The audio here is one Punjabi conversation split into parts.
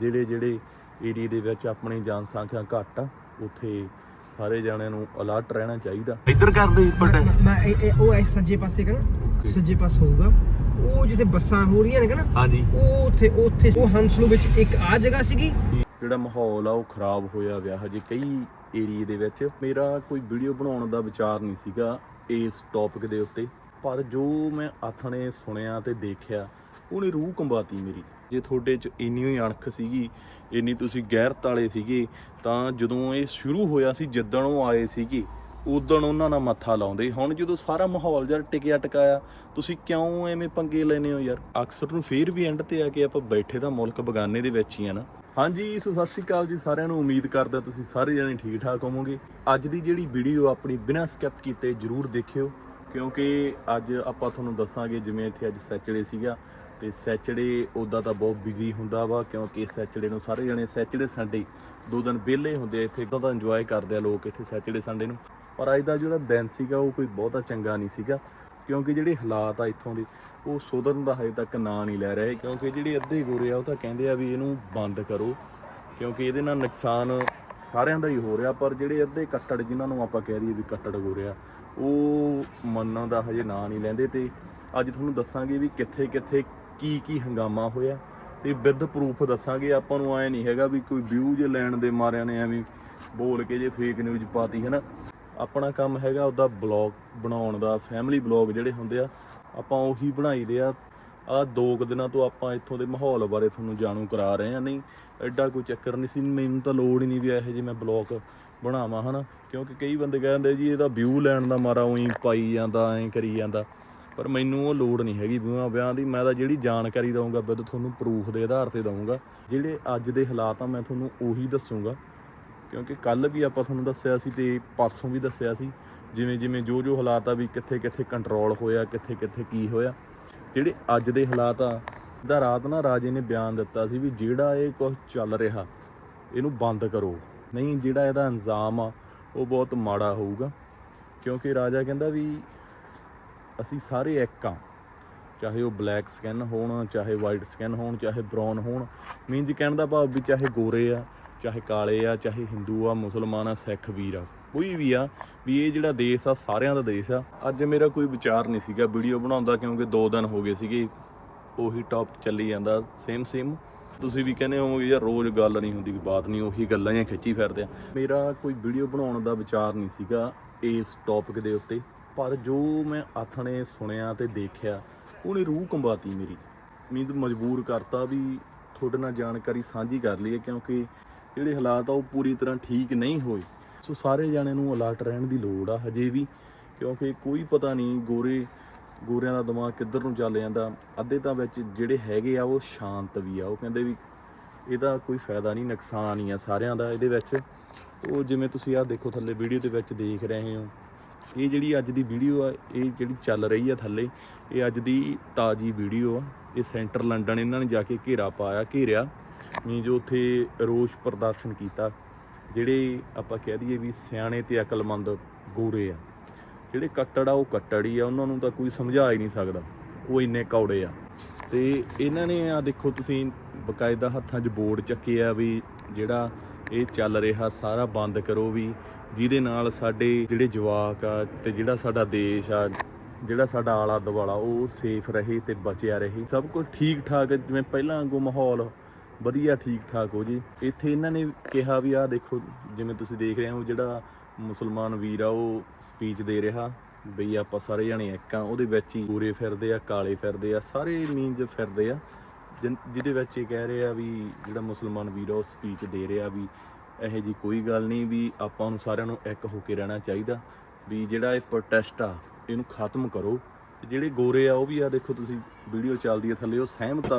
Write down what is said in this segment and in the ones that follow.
ਜਿਹੜੇ ਜਿਹੜੇ ਏਰੀਆ ਦੇ ਵਿੱਚ ਆਪਣੀ ਜਨਸੰਖਿਆ ਘੱਟ ਆ ਉੱਥੇ ਸਾਰੇ ਜਾਣਿਆਂ ਨੂੰ ਅਲਰਟ ਰਹਿਣਾ ਚਾਹੀਦਾ। ਇੱਧਰ ਕਰਦੇ ਮੈਂ ਮੈਂ ਇਹ- ਇਹ- ਉਹ ਐ ਸੱਜੇ ਪਾਸੇ ਕਨਾ ਸੱਜੇ ਪਾਸ ਹੋਊਗਾ। ਉਹ ਜਿੱਥੇ ਬੱਸਾਂ ਹੋ ਰਹੀਆਂ ਨੇ ਕਨਾ ਹਾਂਜੀ। ਉਹ ਉੱਥੇ ਉੱਥੇ ਉਹ ਹੰਸਲੂ ਵਿੱਚ ਇੱਕ ਆ ਜਗ੍ਹਾ ਸੀਗੀ। ਜਿਹੜਾ ਮਾਹੌਲ ਆ ਉਹ ਖਰਾਬ ਹੋਇਆ ਵਿਆ ਹਜੇ ਕਈ ਏਰੀਏ ਦੇ ਵਿੱਚ ਮੇਰਾ ਕੋਈ ਵੀਡੀਓ ਬਣਾਉਣ ਦਾ ਵਿਚਾਰ ਨਹੀਂ ਸੀਗਾ ਇਸ ਟੌਪਿਕ ਦੇ ਉੱਤੇ। ਪਰ ਜੋ ਮੈਂ ਆਥਣੇ ਸੁਣਿਆ ਤੇ ਦੇਖਿਆ ਉਹਨੇ ਰੂਹ ਕੰਬਾਤੀ ਮੇਰੀ। ਜੇ ਤੁਹਾਡੇ 'ਚ ਇੰਨੀ ਹੀ ਅਣਖ ਸੀਗੀ, ਇੰਨੀ ਤੁਸੀਂ ਗੈਰਤ ਵਾਲੇ ਸੀਗੇ, ਤਾਂ ਜਦੋਂ ਇਹ ਸ਼ੁਰੂ ਹੋਇਆ ਸੀ ਜਿੱਦਣ ਉਹ ਆਏ ਸੀਗੇ, ਉਦੋਂ ਉਹਨਾਂ ਨਾਲ ਮੱਥਾ ਲਾਉਂਦੇ। ਹੁਣ ਜਦੋਂ ਸਾਰਾ ਮਾਹੌਲ ਜਰ ਟਿਕਿਆ ਟਕਾਇਆ, ਤੁਸੀਂ ਕਿਉਂ ਐਵੇਂ ਪੰਗੇ ਲੈਨੇ ਹੋ ਯਾਰ? ਅਕਸਰ ਨੂੰ ਫੇਰ ਵੀ ਐਂਡ ਤੇ ਆ ਕੇ ਆਪਾਂ ਬੈਠੇ ਤਾਂ ਮੁਲਕ ਬਗਾਨੇ ਦੇ ਵਿੱਚ ਹੀ ਆ ਨਾ। ਹਾਂਜੀ, ਸੋ ਸਤਿ ਸ਼੍ਰੀ ਅਕਾਲ ਜੀ ਸਾਰਿਆਂ ਨੂੰ। ਉਮੀਦ ਕਰਦਾ ਤੁਸੀਂ ਸਾਰੇ ਜਣੇ ਠੀਕ ਠਾਕ ਹੋਵੋਗੇ। ਅੱਜ ਦੀ ਜਿਹੜੀ ਵੀਡੀਓ ਆਪਣੀ ਬਿਨਾਂ ਸਕਿਪ ਕੀਤੇ ਜਰੂਰ ਦੇਖਿਓ, ਕਿਉਂਕਿ ਅੱਜ ਆਪਾਂ ਤੁਹਾਨੂੰ ਦੱਸਾਂਗੇ ਜਿਵੇਂ ਇੱਥੇ ਅੱਜ ਸੈਚਰਡੇ ਸੀਗਾ। ਤੇ ਸੈਚਰਡੇ ਉਦਾਂ ਤਾਂ ਬਹੁਤ ਬਿਜ਼ੀ ਹੁੰਦਾ ਵਾ, ਕਿਉਂਕਿ ਸੈਚਰਡੇ ਨੂੰ ਸਾਰੇ ਜਣੇ ਸੈਚਰਡੇ ਸੰਡੇ, ਦੋ ਦਿਨ ਵਿਹਲੇ ਹੁੰਦੇ ਆ ਇੱਥੇ ਉਦਾਂ ਤਾਂ ਇੰਜੋਏ ਕਰਦੇ ਆ ਲੋਕ ਇੱਥੇ ਸੈਚਰਡੇ ਸੰਡੇ ਨੂੰ। ਪਰ ਅੱਜ ਦਾ ਜਿਹੜਾ ਦਿਨ ਸੀਗਾ, ਉਹ ਕੋਈ ਬਹੁਤਾ ਚੰਗਾ ਨਹੀਂ ਸੀਗਾ, ਕਿਉਂਕਿ ਜਿਹੜੇ ਹਾਲਾਤ ਆ ਇੱਥੋਂ ਦੇ, ਉਹ ਸੁਧਰਨ ਦਾ ਹਜੇ ਤੱਕ ਨਾਂ ਨਹੀਂ ਲੈ ਰਹੇ, ਕਿਉਂਕਿ ਜਿਹੜੇ ਅੱਧੇ ਗੋਰੇ ਆ, ਉਹ ਤਾਂ ਕਹਿੰਦੇ ਆ ਵੀ ਇਹਨੂੰ ਬੰਦ ਕਰੋ, ਕਿਉਂਕਿ ਇਹਦੇ ਨਾਲ ਨੁਕਸਾਨ ਸਾਰਿਆਂ ਦਾ ਹੀ ਹੋ ਰਿਹਾ, ਪਰ ਜਿਹੜੇ ਅੱਧੇ ਕੱਟੜ ਜਿਨ੍ਹਾਂ ਨੂੰ ਆਪਾਂ ਕਹਿ ਦਈਏ ਵੀ ਕੱਟੜ ਗੋਰੇ ਆ, ਉਹ ਮੰਨਣ ਦਾ ਹਜੇ ਨਾਂ ਨਹੀਂ ਲੈਂਦੇ, ਤੇ ਅੱਜ ਤੁਹਾਨੂੰ ਦੱਸਾਂਗੇ ਵੀ ਕਿੱਥੇ ਕਿੱਥੇ ਕੀ ਕੀ ਹੰਗਾਮਾ ਹੋਇਆ ਤੇ ਵਿਦ ਪ੍ਰੂਫ ਦੱਸਾਂਗੇ, ਆਪਾਂ ਨੂੰ ਐ ਨਹੀਂ ਹੈਗਾ ਵੀ ਕੋਈ ਵਿਊ ਜੇ ਲੈਣ ਦੇ ਮਾਰਿਆਂ ਨੇ ਐਵੇਂ ਬੋਲ ਕੇ ਜੇ ਫੇਕ ਨਿਊਜ਼ ਪਾਤੀ ਹੈ ਨਾ ਆਪਣਾ ਕੰਮ ਹੈਗਾ ਉਹਦਾ ਬਲੌਗ ਬਣਾਉਣ ਦਾ ਫੈਮਿਲੀ ਬਲੌਗ ਜਿਹੜੇ ਹੁੰਦੇ ਆ, ਆਪਾਂ ਉਹੀ ਬਣਾਈਦੇ ਆ। ਆ ਦੋ ਕੁ ਦਿਨਾਂ ਤੋਂ ਆਪਾਂ ਇੱਥੋਂ ਦੇ ਮਾਹੌਲ ਬਾਰੇ ਤੁਹਾਨੂੰ ਜਾਣੂ ਕਰਾ ਰਹੇ ਆ ਨਹੀਂ, ਐਡਾ ਕੋਈ ਚੱਕਰ ਨਹੀਂ ਸੀ, ਮੈਨੂੰ ਤਾਂ ਲੋੜ ਹੀ ਨਹੀਂ ਵੀ ਇਹੋ ਜਿਹੇ ਮੈਂ ਬਲੌਗ ਬਣਾਵਾਂ, ਹਨਾ? ਕਿਉਂਕਿ ਕਈ ਬੰਦੇ ਕਹਿੰਦੇ ਜੀ, ਇਹਦਾ ਵਿਊ ਲੈਣ ਦਾ ਮਾਰਾ, ਉਹੀ ਪਾਈ ਜਾਂਦਾ, ਐਂ ਕਰੀ ਜਾਂਦਾ। ਪਰ ਮੈਨੂੰ ਉਹ ਲੋੜ ਨਹੀਂ ਹੈਗੀ ਵਿਊਆਂ ਵਿਆਹ ਦੀ। ਮੈਂ ਤਾਂ ਜਿਹੜੀ ਜਾਣਕਾਰੀ ਦਊਂਗਾ ਬਿੱਦ ਤੁਹਾਨੂੰ ਪ੍ਰੂਫ ਦੇ ਆਧਾਰ ਤੇ ਦਊਂਗਾ। ਜਿਹੜੇ ਅੱਜ ਦੇ ਹਾਲਾਤ ਆ, ਮੈਂ ਤੁਹਾਨੂੰ ਉਹੀ ਦੱਸੂਗਾ। ਕਿਉਂਕਿ ਕੱਲ ਵੀ ਆਪਾਂ ਤੁਹਾਨੂੰ ਦੱਸਿਆ ਸੀ ਤੇ ਪਰਸੋਂ ਵੀ ਦੱਸਿਆ ਸੀ। ਜਿਵੇਂ ਜਿਵੇਂ ਜੋ ਜੋ ਹਾਲਾਤ ਆ ਵੀ ਕਿੱਥੇ ਕਿੱਥੇ ਕੰਟਰੋਲ ਹੋਇਆ, ਕਿੱਥੇ ਕਿੱਥੇ ਕੀ ਹੋਇਆ। ਜਿਹੜੇ ਅੱਜ ਦੇ ਹਾਲਾਤ ਆ ਦਾ ਰਾਤ ਨਾ ਰਾਜੇ ਨੇ ਬਿਆਨ ਦਿੱਤਾ ਸੀ ਵੀ ਜਿਹੜਾ ਇਹ ਕੁਝ ਚੱਲ ਰਿਹਾ, ਇਹਨੂੰ ਬੰਦ ਕਰੋ। ਨਹੀਂ, ਜਿਹੜਾ ਇਹਦਾ ਇੰਜ਼ਾਮ ਆ, ਉਹ ਬਹੁਤ ਮਾੜਾ ਹੋਊਗਾ। ਕਿਉਂਕਿ ਰਾਜਾ ਕਹਿੰਦਾ ਵੀ ਅਸੀਂ ਸਾਰੇ ਇੱਕ ਆ ਚਾਹੇ ਉਹ ਬਲੈਕ ਸਕਿਨ ਹੋਣ, ਚਾਹੇ ਵਾਈਟ ਸਕਿਨ ਹੋਣ, ਚਾਹੇ ਬ੍ਰਾਊਨ ਹੋਣ। ਮੀਨਜ਼ ਕਹਿਣ ਦਾ ਭਾਵ ਵੀ ਚਾਹੇ ਗੋਰੇ ਆ, ਚਾਹੇ ਕਾਲੇ ਆ, ਚਾਹੇ ਹਿੰਦੂ ਆ, ਮੁਸਲਮਾਨ ਆ, ਸਿੱਖ ਵੀਰ ਆ, ਕੋਈ ਵੀ ਆ, ਵੀ ਇਹ ਜਿਹੜਾ ਦੇਸ਼ ਆ, ਸਾਰਿਆਂ ਦਾ ਦੇਸ਼ ਆ। ਅੱਜ ਮੇਰਾ ਕੋਈ ਵਿਚਾਰ ਨਹੀਂ ਸੀਗਾ ਵੀਡੀਓ ਬਣਾਉਂਦਾ ਕਿਉਂਕਿ 2 ਦਿਨ ਹੋ ਗਏ ਸੀਗੇ, ਉਹੀ ਟੌਪ ਚੱਲੀ ਜਾਂਦਾ ਸੇਮ ਸੇਮ ਤੁਸੀਂ ਵੀ ਕਹਿੰਦੇ ਹੋ ਯਾਰ ਰੋਜ਼ ਗੱਲ ਨਹੀਂ ਹੁੰਦੀ, ਬਾਤ ਨਹੀਂ, ਉਹੀ ਗੱਲਾਂ ਹੀ ਖਿੱਚੀ ਫਿਰਦੇ ਆ। ਮੇਰਾ ਕੋਈ ਵੀਡੀਓ ਬਣਾਉਣ ਦਾ ਵਿਚਾਰ ਨਹੀਂ ਸੀਗਾ ਇਸ ਟੌਪਿਕ ਦੇ ਉੱਤੇ। ਪਰ ਜੋ ਮੈਂ ਆਥਣੇ ਸੁਣਿਆ ਤੇ ਦੇਖਿਆ, ਉਹਨੇ ਰੂਹ ਕੰਬਾਤੀ ਮੇਰੀ। ਮੀਨਜ਼ ਮਜਬੂਰ ਕਰਤਾ ਵੀ ਤੁਹਾਡੇ ਨਾਲ ਜਾਣਕਾਰੀ ਸਾਂਝੀ ਕਰ ਲਈਏ, ਕਿਉਂਕਿ ਜਿਹੜੇ ਹਾਲਾਤ ਆ ਉਹ ਪੂਰੀ ਤਰ੍ਹਾਂ ਠੀਕ ਨਹੀਂ ਹੋਏ। ਸੋ ਸਾਰੇ ਜਾਣਿਆਂ ਨੂੰ ਅਲਰਟ ਰਹਿਣ ਦੀ ਲੋੜ ਆ ਹਜੇ ਵੀ, ਕਿਉਂਕਿ ਕੋਈ ਪਤਾ ਨਹੀਂ ਗੋਰੇ, ਗੋਰਿਆਂ ਦਾ ਦਿਮਾਗ ਕਿੱਧਰ ਨੂੰ ਚੱਲ ਜਾਂਦਾ। ਅੱਧੇ ਤਾਂ ਵਿੱਚ ਜਿਹੜੇ ਹੈਗੇ ਆ, ਉਹ ਸ਼ਾਂਤ ਵੀ ਆ। ਉਹ ਕਹਿੰਦੇ ਵੀ ਇਹਦਾ ਕੋਈ ਫਾਇਦਾ ਨਹੀਂ, ਨੁਕਸਾਨ ਹੀ ਆ ਸਾਰਿਆਂ ਦਾ। ਇਹਦੇ ਵਿੱਚ ਉਹ ਜਿਵੇਂ ਤੁਸੀਂ ਆਹ ਦੇਖੋ ਥੱਲੇ ਵੀਡੀਓ ਦੇ ਵਿੱਚ ਦੇਖ ਰਹੇ ਹੋ। ਇਹ ਜਿਹੜੀ ਅੱਜ ਦੀ ਵੀਡੀਓ ਆ, ਇਹ ਜਿਹੜੀ ਚੱਲ ਰਹੀ ਆ ਥੱਲੇ, ਇਹ ਅੱਜ ਦੀ ਤਾਜ਼ੀ ਵੀਡੀਓ ਆ। ਇਹ ਸੈਂਟਰ ਲੰਡਨ ਇਹਨਾਂ ਨੇ ਜਾ ਕੇ ਘੇਰਾ ਪਾਇਆ, ਘੇਰਿਆ। ਮੀਨ ਜੋ ਉੱਥੇ ਰੋਸ ਪ੍ਰਦਰਸ਼ਨ ਕੀਤਾ, ਜਿਹੜੇ ਆਪਾਂ ਕਹਿ ਦਈਏ ਵੀ ਸਿਆਣੇ ਤੇ ਅਕਲਮੰਦ ਗੋਰੇ ਆ। ਜਿਹੜੇ ਕੱਟੜ ਆ ਉਹ ਕੱਟੜ ਹੀ ਆ, ਉਹਨਾਂ ਨੂੰ ਤਾਂ ਕੋਈ ਸਮਝਾ ਹੀ ਨਹੀਂ ਸਕਦਾ। ਉਹ ਇੰਨੇ ਕੌੜੇ ਆ। ਤੇ ਇਹਨਾਂ ਨੇ ਆ ਦੇਖੋ ਤੁਸੀਂ, ਬਕਾਇਦਾ ਹੱਥਾਂ 'ਚ ਬੋਰਡ ਚੱਕੇ ਆ ਵੀ ਜਿਹੜਾ ਇਹ ਚੱਲ ਰਿਹਾ, ਸਾਰਾ ਬੰਦ ਕਰੋ ਵੀ ਜਿਹਦੇ ਨਾਲ ਸਾਡੇ ਜਿਹੜੇ ਜਵਾਕ ਆ ਤੇ ਜਿਹੜਾ ਸਾਡਾ ਦੇਸ਼ ਆ, ਜਿਹੜਾ ਸਾਡਾ ਆਲਾ ਦੁਆਲਾ ਉਹ ਸੇਫ ਰਹੇ ਤੇ ਬਚਿਆ ਰਹੇ। ਸਭ ਕੁਝ ਠੀਕ ਠਾਕ ਜਿਵੇਂ ਪਹਿਲਾਂ ਵਾਂਗੂ ਮਾਹੌਲ, ਵਧੀਆ ਠੀਕ ਠਾਕ ਹੋ ਜੀ। ਇੱਥੇ ਇਹਨਾਂ ਨੇ ਕਿਹਾ ਵੀ ਆਹ ਦੇਖੋ, ਜਿਵੇਂ ਤੁਸੀਂ ਦੇਖ ਰਹੇ ਹੋ, ਜਿਹੜਾ ਮੁਸਲਮਾਨ ਵੀਰ ਆ, ਉਹ ਸਪੀਚ ਦੇ ਰਿਹਾ ਬਈ ਆਪਾਂ ਸਾਰੇ ਜਣੇ ਇੱਕ ਆ। ਉਹਦੇ ਵਿੱਚ ਹੀ ਪੂਰੇ ਫਿਰਦੇ ਆ, ਕਾਲੇ ਫਿਰਦੇ ਆ, ਸਾਰੇ ਮੀਨਜ਼ ਫਿਰਦੇ ਆ। ਜਿਨ- ਜਿਹਦੇ ਵਿੱਚ ਇਹ ਕਹਿ ਰਹੇ ਆ ਵੀ ਜਿਹੜਾ ਮੁਸਲਮਾਨ ਵੀਰ ਆ, ਉਹ ਸਪੀਚ ਦੇ ਰਿਹਾ ਵੀ ਇਹੋ ਜੀ ਕੋਈ ਗੱਲ ਨਹੀਂ ਵੀ ਆਪਾਂ ਨੂੰ ਸਾਰਿਆਂ ਨੂੰ ਇੱਕ ਹੋ ਕੇ ਰਹਿਣਾ ਚਾਹੀਦਾ ਵੀ ਜਿਹੜਾ ਇਹ ਪ੍ਰੋਟੈਸਟ ਆ ਇਹਨੂੰ ਖਤਮ ਕਰੋ। ਤੇ ਜਿਹੜੇ ਗੋਰੇ ਆ ਉਹ ਵੀ ਆ ਦੇਖੋ ਤੁਸੀਂ ਵੀਡੀਓ ਚੱਲਦੀ ਆ ਥੱਲੇ ਉਹ ਸਹਿਮਤ ਆ?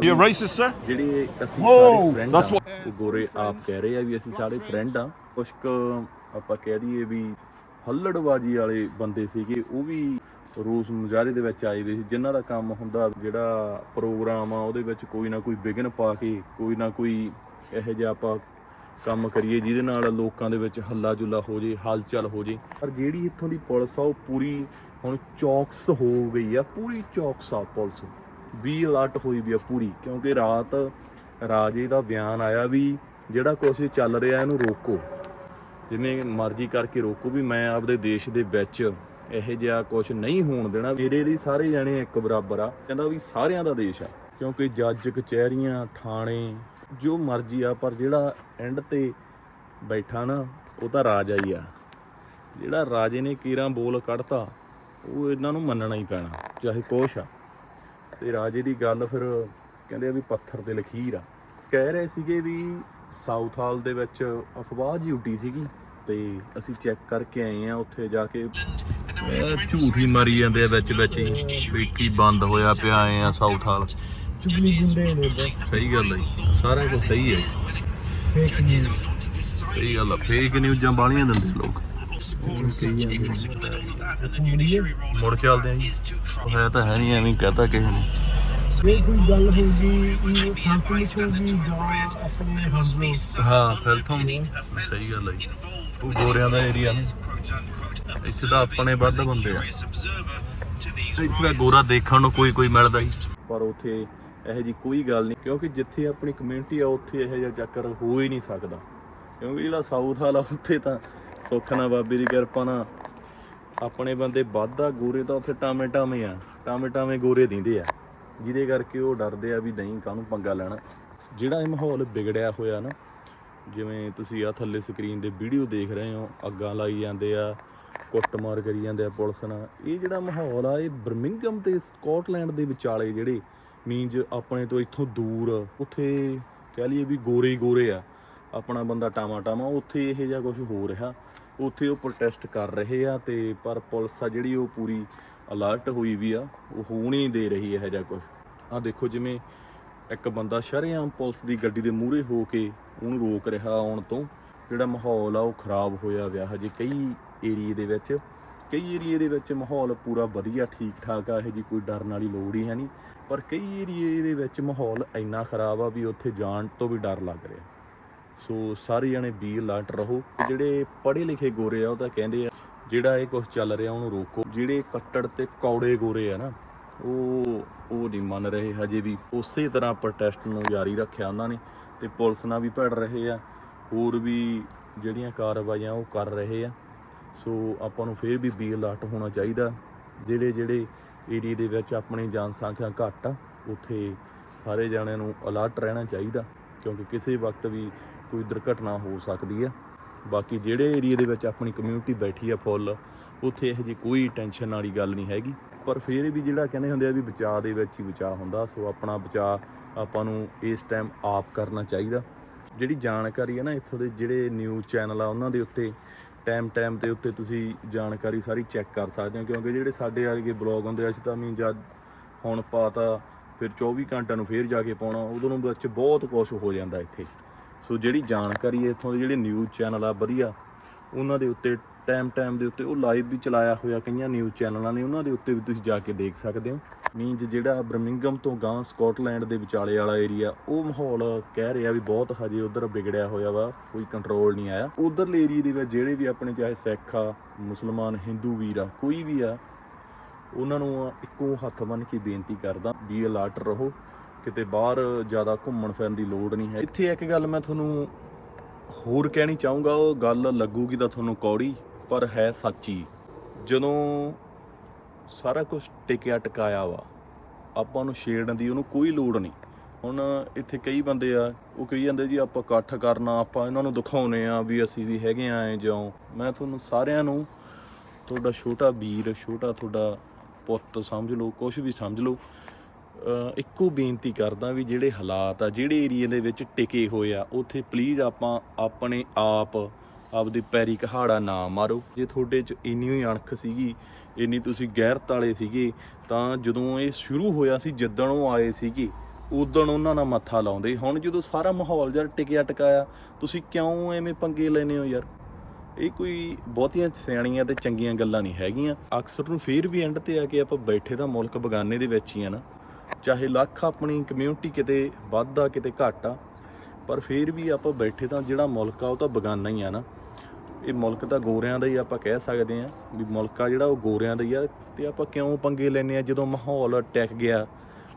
ਜਿਹੜੇ ਅਸੀਂ ਸਾਰੇ ਫਰੈਂਡ ਆ ਗੋਰੇ ਆਪ ਕਹਿ ਰਹੇ ਆ ਵੀ ਅਸੀਂ ਸਾਰੇ ਫਰੈਂਡ ਆ। ਕੁਛ ਕੁ ਆਪਾਂ ਕਹਿ ਦਈਏ ਵੀ ਹੱਲੜਬਾਜੀ ਵਾਲੇ ਬੰਦੇ ਸੀਗੇ ਉਹ ਵੀ ਰੋਸ ਮੁਜ਼ਾਹਰੇ ਦੇ ਵਿੱਚ ਆਏ ਹੋਏ ਸੀ। ਜਿਨ੍ਹਾਂ ਦਾ ਕੰਮ ਹੁੰਦਾ ਜਿਹੜਾ ਪ੍ਰੋਗਰਾਮ ਆ ਉਹਦੇ ਵਿੱਚ ਕੋਈ ਨਾ ਕੋਈ ਵਿਘਨ ਪਾ ਕੇ ਕੋਈ ਨਾ ਕੋਈ ਇਹੋ ਜਿਹਾ ਆਪਾਂ ਕੰਮ ਕਰੀਏ, ਜਿਹਦੇ ਨਾਲ ਲੋਕਾਂ ਦੇ ਵਿੱਚ ਹੱਲਾ ਜੁੱਲਾ ਹੋ ਜੇ, ਹਲਚਲ ਹੋ ਜੇ। ਪਰ ਜਿਹੜੀ ਇੱਥੋਂ ਦੀ ਪੁਲਿਸ ਆ, ਉਹ ਪੂਰੀ ਹੁਣ ਚੌਕਸ ਹੋ ਗਈ ਆ, ਪੂਰੀ ਚੌਕਸ ਆ ਪੁਲਿਸ ਵੀ ਅਲਰਟ ਹੋਈ ਵੀ ਆ ਪੂਰੀ, ਕਿਉਂਕਿ ਰਾਤ ਰਾਜੇ ਦਾ ਬਿਆਨ ਆਇਆ ਵੀ ਜਿਹੜਾ ਕੁਛ ਚੱਲ ਰਿਹਾ, ਇਹਨੂੰ ਰੋਕੋ। ਜਿਵੇਂ ਮਰਜ਼ੀ ਕਰਕੇ ਰੋਕੋ ਵੀ ਮੈਂ ਆਪਦੇ ਦੇਸ਼ ਦੇ ਵਿੱਚ ਇਹੋ ਜਿਹਾ ਕੁਝ ਨਹੀਂ ਹੋਣ ਦੇਣਾ। ਮੇਰੇ ਲਈ ਸਾਰੇ ਜਣੇ ਇੱਕ ਬਰਾਬਰ ਆ। ਕਹਿੰਦਾ ਵੀ ਸਾਰਿਆਂ ਦਾ ਦੇਸ਼ ਆ, ਕਿਉਂਕਿ ਜੱਜ ਕਚਹਿਰੀਆਂ, ਥਾਣੇ ਜੋ ਮਰਜ਼ੀ ਆ, ਪਰ ਜਿਹੜਾ ਐਂਡ ਤੇ ਬੈਠਾ ਨਾ, ਉਹ ਤਾਂ ਰਾਜਾ ਹੀ ਆ। ਜਿਹੜਾ ਰਾਜੇ ਨੇ ਕੀਰਾਂ ਬੋਲ ਕੱਢਤਾ, ਉਹ ਇਹਨਾਂ ਨੂੰ ਮੰਨਣਾ ਹੀ ਪੈਣਾ, ਚਾਹੇ ਕੁਛ ਆ। ਤੇ ਰਾਜੇ ਦੀ ਗੱਲ ਫਿਰ ਕਹਿੰਦੇ ਆ ਵੀ ਪੱਥਰ ਤੇ ਲਖੀਰ ਆ। ਕਹਿ ਰਹੇ ਸੀਗੇ ਵੀ ਸਾਊਥ ਹਾਲ ਦੇ ਵਿੱਚ ਅਫਵਾਹ ਜੀ ਉੱਡੀ ਸੀਗੀ, ਤੇ ਅਸੀਂ ਚੈੱਕ ਕਰਕੇ ਆਏ ਆ ਉੱਥੇ ਜਾ ਕੇ। ਝੂਠ ਹੀ ਮਾਰੀ ਜਾਂਦੇ ਆ ਵਿੱਚ ਵਿੱਚ ਹੀ, ਵੀ ਕੀ ਬੰਦ ਹੋਇਆ ਪਿਆ ਆਏ ਆ ਸਾਊਥ ਹਾਲ ਚੁਗਲੀ ਗੁੰਡੇ ਨੇ ਸਹੀ ਗੱਲ ਹੈ ਜੀ। ਸਾਰਾ ਕੁਝ ਸਹੀ ਹੈ ਫੇਕ ਨਿਊਜ਼ ਸਹੀ ਗੱਲ ਆ। ਫੇਕ ਨਿਊਜ਼ਾਂ ਬਾਲੀਆਂ ਦਿੰਦੇ ਲੋਕ। ਮੁੜ ਚੱਲਦੇ ਆ ਜੀ। ਉਹ ਹੈ ਤਾਂ ਹੈ ਨਹੀਂ ਐਵੇਂ ਹੀ ਕਹਤਾ ਕਿਸੇ ਨੇ। ਇਹ ਕੋਈ ਗੱਲ ਹੋਊਗੀ ਇਹ ਸੰਤੁਲਿਤ ਹੋਊਗੀ ਜਾਂ ਆਪਣੇ ਹਮਲੇ ਹਾਂ ਫਿਲਥਮ ਸਹੀ ਗੱਲ ਹੈ ਜੀ। ਉਹ ਗੋਰਿਆਂ ਦਾ ਏਰੀਆ ਨਾ। ਇੱਥੇ ਤਾਂ ਆਪਣੇ ਵੱਧ ਬੰਦੇ ਆ। ਇੱਥੇ ਦਾ ਗੋਰਾ ਦੇਖਣ ਨੂੰ ਕੋਈ ਕੋਈ ਮਿਲਦਾ ਹੀ। ਪਰ ਉੱਥੇ ਇਹੋ ਜੀ ਕੋਈ ਗੱਲ ਨਹੀਂ, ਕਿਉਂਕਿ ਜਿੱਥੇ ਆਪਣੀ ਕਮਿਊਨਿਟੀ ਆ, ਉੱਥੇ ਇਹੋ ਜਿਹਾ ਚੱਕਰ ਹੋ ਹੀ ਨਹੀਂ ਸਕਦਾ। ਕਿਉਂਕਿ ਜਿਹੜਾ ਸਾਊਥ ਵਾਲਾ, ਉੱਥੇ ਤਾਂ ਸੁੱਖ ਨਾਲ ਬਾਬੇ ਦੀ ਕਿਰਪਾ ਨਾਲ ਆਪਣੇ ਬੰਦੇ ਵਾਧਾ ਗੋਰੇ ਤਾਂ ਉੱਥੇ ਟਾਵੇਂ ਟਾਵੇਂ ਆ ਟਾਵੇਂ ਟਾਵੇਂ ਗੋਰੇ ਦਿੰਦੇ ਆ। ਜਿਹਦੇ ਕਰਕੇ ਉਹ ਡਰਦੇ ਆ ਵੀ ਨਹੀਂ, ਕਾਹਨੂੰ ਪੰਗਾ ਲੈਣਾ। ਜਿਹੜਾ ਇਹ ਮਾਹੌਲ ਵਿਗੜਿਆ ਹੋਇਆ ਨਾ, ਜਿਵੇਂ ਤੁਸੀਂ ਆ ਥੱਲੇ ਸਕਰੀਨ ਦੇ ਵੀਡੀਓ ਦੇਖ ਰਹੇ ਹੋ, ਅੱਗਾਂ ਲਾਈ ਜਾਂਦੇ ਆ, ਕੁੱਟਮਾਰ ਕਰੀ ਜਾਂਦੇ ਆ ਪੁਲਿਸ ਨਾਲ, ਇਹ ਜਿਹੜਾ ਮਾਹੌਲ ਆ, ਇਹ ਬਰਮਿੰਗਮ ਤੇ ਸਕਾਟਲੈਂਡ ਦੇ ਵਿਚਾਲੇ ਜਿਹੜੇ ਮੀਨਜ ਆਪਣੇ ਤੋਂ ਇੱਥੋਂ ਦੂਰ, ਉੱਥੇ ਕਹਿ ਲਈਏ ਵੀ ਗੋਰੇ ਗੋਰੇ ਆ, ਆਪਣਾ ਬੰਦਾ ਟਾਮਾ ਟਾਮਾ ਉੱਥੇ ਇਹ ਜਿਹਾ ਕੁਝ ਹੋ ਰਿਹਾ। ਉੱਥੇ ਉਹ ਪ੍ਰੋਟੈਸਟ ਕਰ ਰਹੇ ਆ ਤੇ ਪਰ ਪੁਲਿਸ ਆ ਜਿਹੜੀ ਉਹ ਪੂਰੀ ਅਲਰਟ ਹੋਈ ਵੀ ਆ, ਉਹ ਹੋਣ ਹੀ ਦੇ ਰਹੀ ਇਹ ਜਿਹਾ ਕੁਝ ਆ ਦੇਖੋ ਜਿਵੇਂ ਇੱਕ ਬੰਦਾ ਸ਼ਰੇਆਮ ਪੁਲਿਸ ਦੀ ਗੱਡੀ ਦੇ ਮੂਹਰੇ ਹੋ ਕੇ ਉਹਨੂੰ ਰੋਕ ਰਿਹਾ ਆਉਣ ਤੋਂ, ਜਿਹੜਾ ਮਾਹੌਲ ਆ ਉਹ ਖਰਾਬ ਹੋਇਆ ਵਿਆ ਹਜੇ ਕਈ ਏਰੀਏ ਦੇ ਵਿੱਚ। ਕਈ ਏਰੀਏ ਦੇ ਵਿੱਚ ਮਾਹੌਲ ਪੂਰਾ ਵਧੀਆ ਠੀਕ ਠਾਕ ਆ, ਇਹ ਜੀ ਕੋਈ ਡਰਨ ਵਾਲੀ ਲੋੜ ਹੀ ਹੈ ਨਹੀਂ। ਪਰ ਕਈ ਏਰੀਏ ਦੇ ਵਿੱਚ ਮਾਹੌਲ ਇੰਨਾ ਖਰਾਬ ਆ ਵੀ ਉੱਥੇ ਜਾਣ ਤੋਂ ਵੀ ਡਰ ਲੱਗ ਰਿਹਾ। ਸੋ ਸਾਰੇ ਜਣੇ ਬੀ ਅਲਰਟ ਰਹੋ। ਜਿਹੜੇ ਪੜ੍ਹੇ ਲਿਖੇ ਗੋਰੇ ਆ, ਉਹ ਤਾਂ ਕਹਿੰਦੇ ਆ, ਜਿਹੜਾ ਇਹ ਕੁਝ ਚੱਲ ਰਿਹਾ, ਉਹਨੂੰ ਰੋਕੋ। ਜਿਹੜੇ ਕੱਟੜ ਤੇ ਕੌੜੇ ਗੋਰੇ ਆ ਨਾ, ਉਹ ਉਹ ਨਹੀਂ ਮੰਨ ਰਹੇ ਹਜੇ ਵੀ। ਉਸੇ ਤਰ੍ਹਾਂ ਪ੍ਰੋਟੈਸਟ ਨੂੰ ਜਾਰੀ ਰੱਖਿਆ ਉਹਨਾਂ ਨੇ ਤੇ ਪੁਲਿਸ ਨਾਲ ਵੀ ਭੜ ਰਹੇ ਆ। ਹੋਰ ਵੀ ਜਿਹੜੀਆਂ ਕਾਰਵਾਈਆਂ ਉਹ ਕਰ ਰਹੇ ਆ। ਸੋ ਆਪਾਂ ਨੂੰ ਫੇਰ ਵੀ ਬੀ ਅਲਰਟ ਹੋਣਾ ਚਾਹੀਦਾ। ਜਿਹੜੇ ਜਿਹੜੇ ਏਰੀਏ ਦੇ ਵਿੱਚ ਆਪਣੀ ਜਨਸੰਖਿਆ ਘੱਟ ਆ, ਉੱਥੇ ਸਾਰੇ ਜਣਿਆਂ ਨੂੰ ਅਲਰਟ ਰਹਿਣਾ ਚਾਹੀਦਾ, ਕਿਉਂਕਿ ਕਿਸੇ ਵਕਤ ਵੀ ਕੋਈ ਦੁਰਘਟਨਾ ਹੋ ਸਕਦੀ ਆ। ਬਾਕੀ ਜਿਹੜੇ ਏਰੀਏ ਦੇ ਵਿੱਚ ਆਪਣੀ ਕਮਿਊਨਿਟੀ ਬੈਠੀ ਆ ਫੁੱਲ ਉੱਥੇ ਇਹੋ ਜਿਹੀ ਕੋਈ ਟੈਨਸ਼ਨ ਵਾਲੀ ਗੱਲ ਨਹੀਂ ਹੈਗੀ। ਪਰ ਫਿਰ ਵੀ ਜਿਹੜਾ ਕਹਿੰਦੇ ਹੁੰਦੇ ਆ ਵੀ ਬਚਾਅ ਦੇ ਵਿੱਚ ਹੀ ਬਚਾਅ ਹੁੰਦਾ, ਸੋ ਆਪਣਾ ਬਚਾਅ ਆਪਾਂ ਨੂੰ ਇਸ ਟਾਈਮ ਆਪ ਕਰਨਾ ਚਾਹੀਦਾ। ਜਿਹੜੀ ਜਾਣਕਾਰੀ ਹੈ ਨਾ, ਇੱਥੋਂ ਦੇ ਜਿਹੜੇ ਨਿਊਜ਼ ਚੈਨਲ ਆ, ਉਹਨਾਂ ਦੇ ਉੱਤੇ ਟਾਈਮ ਟਾਈਮ ਦੇ ਉੱਤੇ ਤੁਸੀਂ ਜਾਣਕਾਰੀ ਸਾਰੀ ਚੈੱਕ ਕਰ ਸਕਦੇ ਹੋ, ਕਿਉਂਕਿ ਜਿਹੜੇ ਸਾਡੇ ਵਰਗੇ ਬਲੌਗ ਹੁੰਦੇ ਆ, ਅਸੀਂ ਤਾਂ ਮੀਨ ਜਦ ਹੁਣ ਪਾਤਾ, ਫਿਰ 24 ਘੰਟਿਆਂ ਨੂੰ ਫੇਰ ਜਾ ਕੇ ਪਾਉਣਾ, ਉਦੋਂ ਨੂੰ ਵਿੱਚ ਬਹੁਤ ਕੁਝ ਹੋ ਜਾਂਦਾ ਇੱਥੇ। ਸੋ ਜਿਹੜੀ ਜਾਣਕਾਰੀ ਇੱਥੋਂ ਦੇ ਜਿਹੜੇ ਨਿਊਜ਼ ਚੈਨਲ ਆ, ਵਧੀਆ, ਉਹਨਾਂ ਦੇ ਉੱਤੇ ਟਾਈਮ ਟਾਈਮ ਦੇ ਉੱਤੇ ਉਹ ਲਾਈਵ ਵੀ ਚਲਾਇਆ ਹੋਇਆ ਕਈਆਂ ਨਿਊਜ਼ ਚੈਨਲਾਂ ਨੇ, ਉਹਨਾਂ ਦੇ ਉੱਤੇ ਵੀ ਤੁਸੀਂ ਜਾ ਕੇ ਦੇਖ ਸਕਦੇ ਹੋ। ਮੀਨਜ ਜਿਹੜਾ ਬਰਮਿੰਗਮ ਤੋਂ ਗਾਂ ਸਕਾਟਲੈਂਡ ਦੇ ਵਿਚਾਲੇ ਵਾਲਾ ਏਰੀਆ, ਉਹ ਮਾਹੌਲ ਕਹਿ ਰਿਹਾ ਵੀ ਬਹੁਤ ਹਜੇ ਉਧਰ ਵਿਗੜਿਆ ਹੋਇਆ ਵਾ, ਕੋਈ ਕੰਟਰੋਲ ਨਹੀਂ ਆਇਆ। ਉਧਰਲੇ ਏਰੀਏ ਦੇ ਵਿੱਚ ਜਿਹੜੇ ਵੀ ਆਪਣੇ ਚਾਹੇ ਸਿੱਖ ਆ, ਮੁਸਲਮਾਨ, ਹਿੰਦੂ ਵੀਰ ਆ, ਕੋਈ ਵੀ ਆ, ਉਹਨਾਂ ਨੂੰ ਇੱਕੋ ਹੱਥ ਬੰਨ ਕੇ ਬੇਨਤੀ ਕਰਦਾ ਵੀ ਅਲਰਟ ਰਹੋ, ਕਿਤੇ ਬਾਹਰ ਜ਼ਿਆਦਾ ਘੁੰਮਣ ਫਿਰਨ ਦੀ ਲੋੜ ਨਹੀਂ ਹੈ। ਇੱਥੇ ਇੱਕ ਗੱਲ ਮੈਂ ਤੁਹਾਨੂੰ ਹੋਰ ਕਹਿਣੀ ਚਾਹੂੰਗਾ, ਉਹ ਗੱਲ ਲੱਗੂਗੀ ਤਾਂ ਤੁਹਾਨੂੰ ਕੌੜੀ, ਪਰ ਹੈ ਸੱਚੀ। ਜਦੋਂ ਸਾਰਾ ਕੁਝ ਟਿਕਿਆ ਟਿਕਾਇਆ ਵਾ। ਆਪਾਂ ਨੂੰ ਛੇੜਨ ਦੀ ਉਹਨੂੰ ਕੋਈ ਲੋੜ ਨਹੀਂ। ਹੁਣ ਇੱਥੇ ਕਈ ਬੰਦੇ ਆ, ਉਹ ਕਹੀ ਜਾਂਦੇ ਜੀ, ਆਪਾਂ ਇਕੱਠ ਕਰਨਾ, ਆਪਾਂ ਇਹਨਾਂ ਨੂੰ ਦਿਖਾਉਨੇ ਆ ਵੀ ਅਸੀਂ ਵੀ ਹੈਗੇ ਆ ਐ ਜਿਉਂ। ਮੈਂ ਤੁਹਾਨੂੰ ਸਾਰਿਆਂ ਨੂੰ, ਤੁਹਾਡਾ ਛੋਟਾ ਵੀਰ, ਛੋਟਾ ਤੁਹਾਡਾ ਪੁੱਤ ਸਮਝ ਲਓ ਕੁਝ ਵੀ ਸਮਝ ਲਓ ਇੱਕੋ ਬੇਨਤੀ ਕਰਦਾ ਵੀ ਜਿਹੜੇ ਹਾਲਾਤ ਆ, ਜਿਹੜੇ ਏਰੀਏ ਦੇ ਵਿੱਚ ਟਿਕੇ ਹੋਏ ਆ, ਉੱਥੇ ਪਲੀਜ਼ ਆਪਾਂ ਆਪਣੇ ਆਪ ਆਪਦੇ ਪੈਰੀ ਕਹਾੜਾ ਨਾ ਮਾਰੋ। ਜੇ ਤੁਹਾਡੇ 'ਚ ਇੰਨੀ ਹੀ ਅਣਖ ਸੀਗੀ, ਇੰਨੀ ਤੁਸੀਂ ਗੈਰਤ ਵਾਲੇ ਸੀਗੇ, ਤਾਂ ਜਦੋਂ ਇਹ ਸ਼ੁਰੂ ਹੋਇਆ ਸੀ, ਜਿੱਦਣ ਉਹ ਆਏ ਸੀਗੇ, ਉਦੋਂ ਉਹਨਾਂ ਨਾਲ ਮੱਥਾ ਲਾਉਂਦੇ। ਹੁਣ ਜਦੋਂ ਸਾਰਾ ਮਾਹੌਲ ਜਰ ਟਿਕਿਆ ਟਕਾਇਆ, ਤੁਸੀਂ ਕਿਉਂ ਐਵੇਂ ਪੰਗੇ ਲੈਨੇ ਹੋ ਯਾਰ? ਇਹ ਕੋਈ ਬਹੁਤੀਆਂ ਸਿਆਣੀਆਂ ਤੇ ਚੰਗੀਆਂ ਗੱਲਾਂ ਨਹੀਂ ਹੈਗੀਆਂ। ਅਕਸਰ ਨੂੰ ਫੇਰ ਵੀ ਐਂਡ ਤੇ ਆ ਕੇ ਆਪਾਂ ਬੈਠੇ ਤਾਂ ਮੁਲਕ ਬਗਾਨੇ ਦੇ ਵਿੱਚ ਹੀ ਆ ਨਾ। ਚਾਹੇ ਲੱਖ ਆਪਣੀ ਕਮਿਊਨਿਟੀ ਕਿਤੇ ਵੱਧ ਆ ਕਿਤੇ ਘੱਟ ਆ, ਪਰ ਫੇਰ ਵੀ ਆਪਾਂ ਬੈਠੇ ਤਾਂ ਜਿਹੜਾ ਮੁਲਕ ਆ, ਉਹ ਤਾਂ ਬਗਾਨਾ ਹੀ ਆ ਨਾ। ਇਹ ਮੁਲਕ ਤਾਂ ਗੋਰਿਆਂ ਦਾ ਹੀ ਆਪਾਂ ਕਹਿ ਸਕਦੇ ਆ ਵੀ ਮੁਲਕ ਆ ਜਿਹੜਾ ਉਹ ਗੋਰਿਆਂ ਦਾ ਹੀ ਆ ਤੇ ਆਪਾਂ ਕਿਉਂ ਪੰਗੇ ਲੈਨੇ ਆ ਜਦੋਂ ਮਾਹੌਲ ਟਿਕ ਗਿਆ?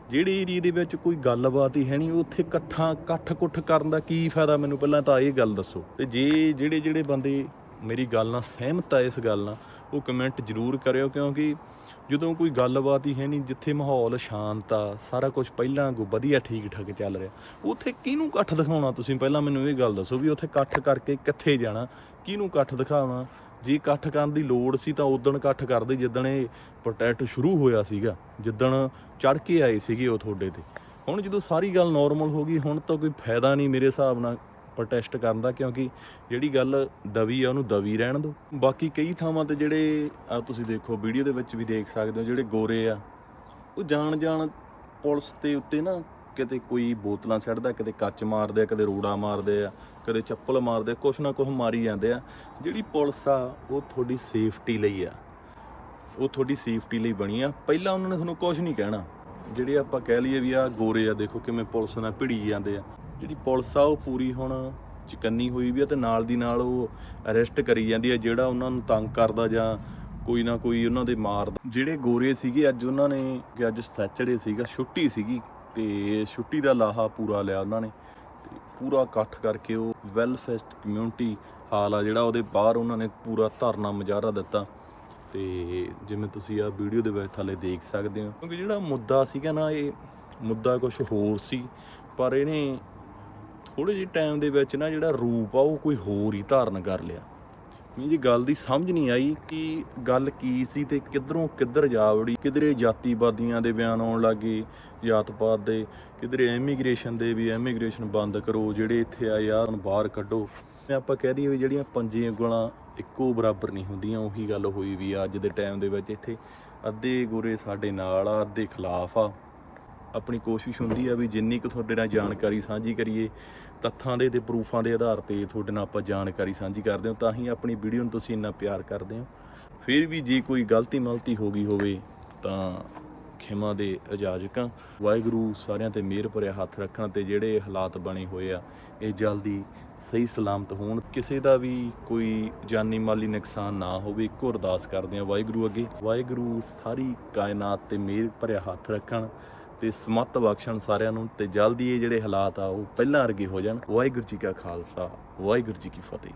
ਜਿਹੜੇ ਏਰੀਏ ਦੇ ਵਿੱਚ ਕੋਈ ਗੱਲਬਾਤ ਹੀ ਹੈ ਨਹੀਂ, ਉੱਥੇ ਇਕੱਠਾ ਇਕੱਠ ਕੁੱਠ ਕਰਨ ਦਾ ਕੀ ਫਾਇਦਾ ਮੈਨੂੰ ਪਹਿਲਾਂ ਤਾਂ ਇਹ ਗੱਲ ਦੱਸੋ। ਤੇ ਜੇ ਜਿਹੜੇ ਜਿਹੜੇ ਬੰਦੇ ਮੇਰੀ ਗੱਲ ਨਾਲ ਸਹਿਮਤ ਆ ਇਸ ਗੱਲ ਨਾਲ ਉਹ ਕਮੈਂਟ ਜ਼ਰੂਰ ਕਰਿਓ, ਕਿਉਂਕਿ ਜਦੋਂ ਕੋਈ ਗੱਲਬਾਤ ਹੀ ਹੈ ਨਹੀਂ, ਜਿੱਥੇ ਮਾਹੌਲ ਸ਼ਾਂਤ ਆ, ਸਾਰਾ ਕੁਝ ਪਹਿਲਾਂ ਵਾਂਗੂ ਵਧੀਆ ਠੀਕ ਠਾਕ ਚੱਲ ਰਿਹਾ, ਉੱਥੇ ਕਿਹਨੂੰ ਇਕੱਠ ਦਿਖਾਉਣਾ ਤੁਸੀਂ? ਪਹਿਲਾਂ ਮੈਨੂੰ ਇਹ ਗੱਲ ਦੱਸੋ ਵੀ ਉੱਥੇ ਇਕੱਠ ਕਰਕੇ ਕਿੱਥੇ ਜਾਣਾ, ਕਿਹਨੂੰ ਇਕੱਠ ਦਿਖਾਉਣਾ ਜੇ ਇਕੱਠ ਕਰਨ ਦੀ ਲੋੜ ਸੀ ਤਾਂ ਉਦੋਂ ਇਕੱਠ ਕਰਦੇ, ਜਿੱਦਣ ਇਹ ਪ੍ਰੋਟੈਸਟ ਸ਼ੁਰੂ ਹੋਇਆ ਸੀਗਾ, ਜਿੱਦਣ ਚੜ ਕੇ ਆਏ ਸੀਗੇ ਉਹ ਤੁਹਾਡੇ ਤੇ। ਹੁਣ ਜਦੋਂ ਸਾਰੀ ਗੱਲ ਨਾਰਮਲ ਹੋ ਗਈ, ਹੁਣ ਤਾਂ ਕੋਈ ਫਾਇਦਾ ਨਹੀਂ ਮੇਰੇ ਹਿਸਾਬ ਨਾਲ। ਪ੍ਰੋਟੈਸਟ ਕਰਨ ਦਾ ਕਿਉਂਕਿ ਜਿਹੜੀ ਗੱਲ ਦਵੀ ਆ ਉਹਨੂੰ ਦਵੀ ਰਹਿਣ ਦਿਓ। ਬਾਕੀ ਕਈ ਥਾਵਾਂ ਤੇ ਜਿਹੜੇ ਆ ਤੁਸੀਂ ਦੇਖੋ ਵੀਡੀਓ ਦੇ ਵਿੱਚ ਵੀ ਦੇਖ ਸਕਦੇ ਹੋ ਜਿਹੜੇ ਗੋਰੇ ਆ ਉਹ ਜਾਣ ਜਾਣ ਪੁਲਿਸ ਦੇ ਉੱਤੇ ਨਾ ਕਿਤੇ ਕੋਈ ਬੋਤਲਾਂ ਸਿੱਟਦਾ ਕਿਤੇ ਕੱਚ ਮਾਰਦੇ ਆ ਕਦੇ ਰੋੜਾ ਮਾਰਦੇ ਆ ਕਦੇ ਚੱਪਲ ਮਾਰਦੇ ਆ, ਕੁਛ ਨਾ ਕੁਛ ਮਾਰੀ ਜਾਂਦੇ ਆ। ਜਿਹੜੀ ਪੁਲਿਸ ਆ ਉਹ ਤੁਹਾਡੀ ਸੇਫਟੀ ਲਈ ਆ। ਉਹ ਤੁਹਾਡੀ ਸੇਫਟੀ ਲਈ ਬਣੀ ਆ। ਪਹਿਲਾਂ ਉਹਨਾਂ ਨੇ ਤੁਹਾਨੂੰ ਕੁਝ ਨਹੀਂ ਕਹਿਣਾ। ਜਿਹੜੇ ਆਪਾਂ ਕਹਿ ਲਈਏ ਵੀ ਆ ਗੋਰੇ ਆ ਦੇਖੋ ਕਿਵੇਂ ਪੁਲਿਸ ਨਾਲ ਭਿੜੀ ਜਾਂਦੇ ਆ। ਜਿਹੜੀ ਪੁਲਿਸ ਆ, ਉਹ ਪੂਰੀ ਹੁਣ ਚਿਕੰਨੀ ਹੋਈ ਵੀ ਆ ਤੇ ਨਾਲ ਦੀ ਨਾਲ ਉਹ ਅਰੈਸਟ ਕਰੀ ਜਾਂਦੀ ਆ, ਜਿਹੜਾ ਉਹਨਾਂ ਨੂੰ ਤੰਗ ਕਰਦਾ ਜਾਂ ਕੋਈ ਨਾ ਕੋਈ ਉਹਨਾਂ ਦੇ ਮਾਰਦਾ ਜਿਹੜੇ ਗੋਰੇ ਸੀਗੇ, ਅੱਜ ਉਹਨਾਂ ਨੇ ਕਿ ਅੱਜ ਸੈਚਰਡੇ ਸੀਗਾ, ਛੁੱਟੀ ਸੀਗੀ ਤੇ ਛੁੱਟੀ ਦਾ ਲਾਹਾ ਪੂਰਾ ਲਿਆ ਉਹਨਾਂ ਨੇ ਤੇ ਪੂਰਾ ਇਕੱਠ ਕਰਕੇ ਉਹ ਵੈਲਫੇਸਟ ਕਮਿਊਨਿਟੀ ਹਾਲ ਆ ਜਿਹੜਾ, ਉਹਦੇ ਬਾਹਰ ਉਹਨਾਂ ਨੇ ਪੂਰਾ ਧਰਨਾ ਮੁਜ਼ਾਹਰਾ ਦਿੱਤਾ ਤੇ ਜਿਵੇਂ ਤੁਸੀਂ ਆ ਵੀਡੀਓ ਦੇ ਵਿੱਚ ਥੱਲੇ ਦੇਖ ਸਕਦੇ ਹੋ। ਕਿਉਂਕਿ ਜਿਹੜਾ ਮੁੱਦਾ ਸੀਗਾ ਨਾ, ਇਹ ਮੁੱਦਾ ਕੁਝ ਹੋਰ ਸੀ, ਪਰ ਇਹਨੇ ਥੋੜੇ ਜਿਹੇ ਟਾਈਮ ਦੇ ਵਿੱਚ ਨਾ ਜਿਹੜਾ ਰੂਪ ਆ, ਉਹ ਕੋਈ ਹੋਰ ਹੀ ਧਾਰਨ ਕਰ ਲਿਆ। ਮੈਨੂੰ ਜੀ, ਗੱਲ ਦੀ ਸਮਝ ਨਹੀਂ ਆਈ ਕਿ ਗੱਲ ਕੀ ਸੀ ਤੇ ਕਿੱਧਰੋਂ ਕਿੱਧਰ ਜਾ ਵੜੀ। ਕਿਧਰੇ ਜਾਤੀਵਾਦੀਆਂ ਦੇ ਬਿਆਨ ਆਉਣ ਲੱਗੇ ਜਾਤ ਪਾਤ ਦੇ। ਕਿਧਰੇ ਇਮੀਗ੍ਰੇਸ਼ਨ ਦੇ ਵੀ ਇਮੀਗ੍ਰੇਸ਼ਨ ਬੰਦ ਕਰੋ, ਜਿਹੜੇ ਇੱਥੇ ਆ ਯਾਰ ਨੂੰ ਬਾਹਰ ਕੱਢੋ। ਤੇ ਆਪਾਂ ਕਹਿ ਦਈਏ ਵੀ ਜਿਹੜੀਆਂ ਪੰਜੇ ਉਂਗਲਾਂ ਇੱਕੋ ਬਰਾਬਰ ਨਹੀਂ ਹੁੰਦੀਆਂ, ਉਹੀ ਗੱਲ ਹੋਈ ਵੀ ਅੱਜ ਦੇ ਟਾਈਮ ਦੇ ਵਿੱਚ ਇੱਥੇ ਅੱਧੇ ਗੋਰੇ ਸਾਡੇ ਨਾਲ ਆ, ਅੱਧੇ ਖਿਲਾਫ ਆ। ਆਪਣੀ ਕੋਸ਼ਿਸ਼ ਹੁੰਦੀ ਆ ਵੀ ਜਿੰਨੀ ਕੁ ਤੁਹਾਡੇ ਨਾਲ ਜਾਣਕਾਰੀ ਸਾਂਝੀ ਕਰੀਏ, ਤੱਥਾਂ ਦੇ ਤੇ ਪ੍ਰੂਫਾਂ ਦੇ ਆਧਾਰ ਤੇ ਤੁਹਾਡੇ ਨਾਲ ਆਪਾਂ ਜਾਣਕਾਰੀ ਸਾਂਝੀ ਕਰਦੇ ਹਾਂ, ਤਾਂ ਹੀ ਆਪਣੀ ਵੀਡੀਓ ਨੂੰ ਤੁਸੀਂ ਇੰਨਾ ਪਿਆਰ ਕਰਦੇ ਹੋ। ਫਿਰ ਵੀ ਜੇ ਕੋਈ ਗਲਤੀ ਮਲਤੀ ਹੋ ਗਈ ਹੋਵੇ, ਤਾਂ ਖਿਮਾ ਦੇ ਇਜਾਜ਼ਕਾਂ ਵਾਹਿਗੁਰੂ ਸਾਰਿਆਂ ਤੇ ਮਿਹਰ ਭਰਿਆ ਹੱਥ ਰੱਖਣ ਤੇ ਜਿਹੜੇ ਹਾਲਾਤ ਬਣੇ ਹੋਏ ਆ, ਇਹ ਜਲਦੀ ਸਹੀ ਸਲਾਮਤ ਹੋਣ। ਕਿਸੇ ਦਾ ਵੀ ਕੋਈ ਜਾਨੀ ਮਾਲੀ ਨੁਕਸਾਨ ਨਾ ਹੋਵੇ, ਇੱਕੋ ਅਰਦਾਸ ਕਰਦੇ ਆ ਵਾਹਿਗੁਰੂ ਅੱਗੇ। ਵਾਹਿਗੁਰੂ ਸਾਰੀ ਕਾਇਨਾਤ ਤੇ ਮਿਹਰ ਭਰਿਆ ਹੱਥ ਰੱਖਣ। ਤੇ ਸਮੱਤ ਬਖਸ਼ਣ ਸਾਰਿਆਂ ਨੂੰ ਤੇ ਜਲਦੀ ਇਹ ਜਿਹੜੇ ਹਾਲਾਤ ਆ ਉਹ ਪਹਿਲਾਂ ਵਰਗੇ ਹੋ ਜਾਣ। ਵਾਹਿਗੁਰੂ ਜੀ ਕਾ ਖਾਲਸਾ, ਵਾਹਿਗੁਰੂ ਜੀ ਕੀ ਫਤਿਹ।